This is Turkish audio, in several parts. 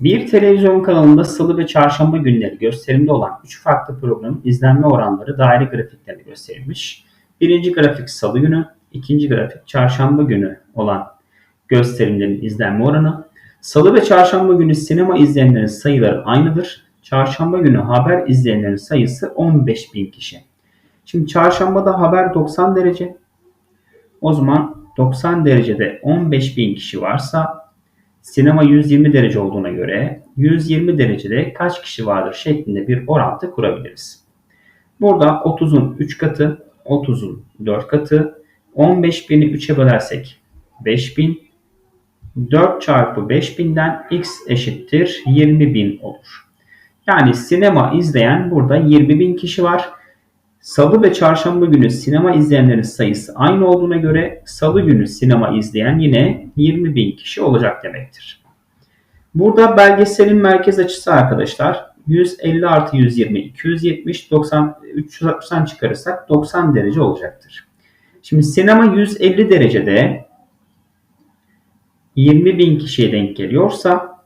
Bir televizyon kanalında salı ve çarşamba günleri gösterimde olan 3 farklı programın izlenme oranları daire grafiklerinde gösterilmiş. Birinci grafik salı günü, ikinci grafik çarşamba günü olan gösterimlerin izlenme oranı. Salı ve çarşamba günü sinema izleyenlerin sayıları aynıdır. Çarşamba günü haber izleyenlerin sayısı 15 bin kişi. Şimdi çarşambada haber 90 derece. O zaman 90 derecede 15 bin kişi varsa sinema 120 derece olduğuna göre 120 derecede kaç kişi vardır şeklinde bir orantı kurabiliriz. Burada 30'un 3 katı, 30'un 4 katı, 15.000'i 3'e bölersek 5000, 4 çarpı 5000'den x eşittir 20.000 olur. Yani sinema izleyen burada 20.000 kişi var. Salı ve çarşamba günü sinema izleyenlerin sayısı aynı olduğuna göre salı günü sinema izleyen yine 20 bin kişi olacak demektir. Burada belgeselin merkez açısı arkadaşlar 150 artı 120 270 90 360'dan çıkarırsak 90 derece olacaktır. Şimdi sinema 150 derecede 20 bin kişiye denk geliyorsa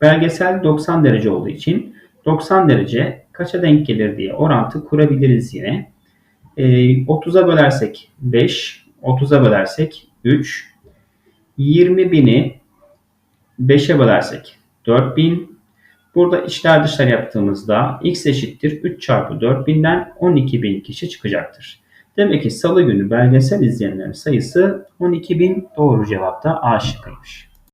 belgesel 90 derece olduğu için 90 derece kaça denk gelir diye orantı kurabiliriz yine. E, 30'a bölersek 5, 30'a bölersek 3, 20 bini 5'e bölersek 4000. Burada içler dışlar yaptığımızda x eşittir 3 çarpı 4000'den 12.000 kişi çıkacaktır. Demek ki salı günü belgesel izleyenlerin sayısı 12.000 doğru cevapta A şıkkıymış.